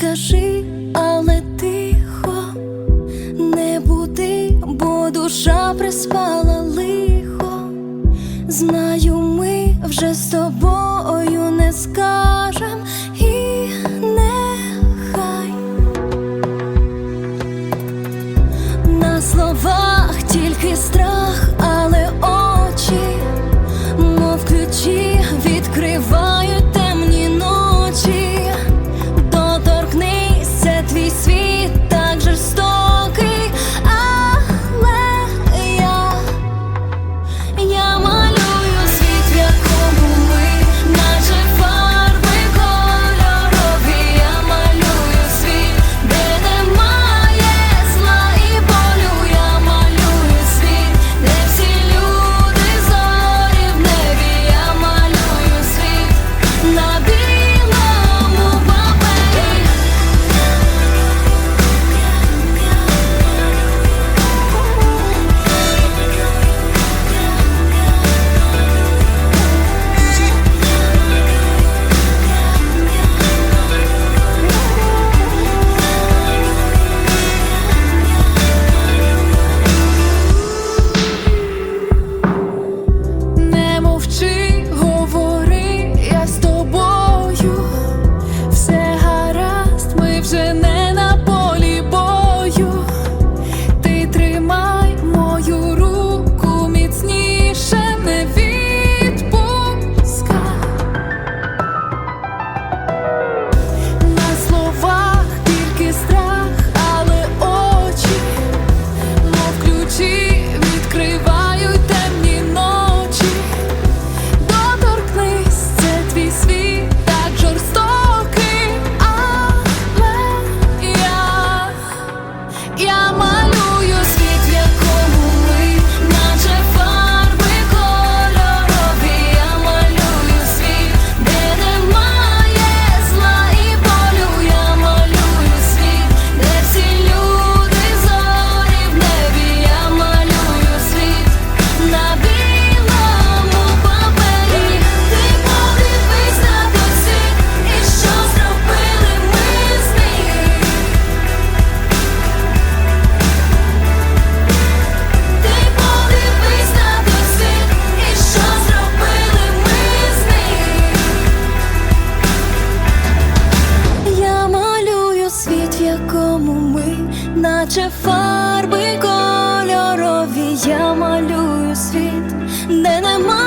скажи, але тихо не буди, бо душа приспала лихо. Знаю, ми вже з тобою не скажем і нехай на словах тільки страх. Наче фарби кольорові, я малюю світ, де нема.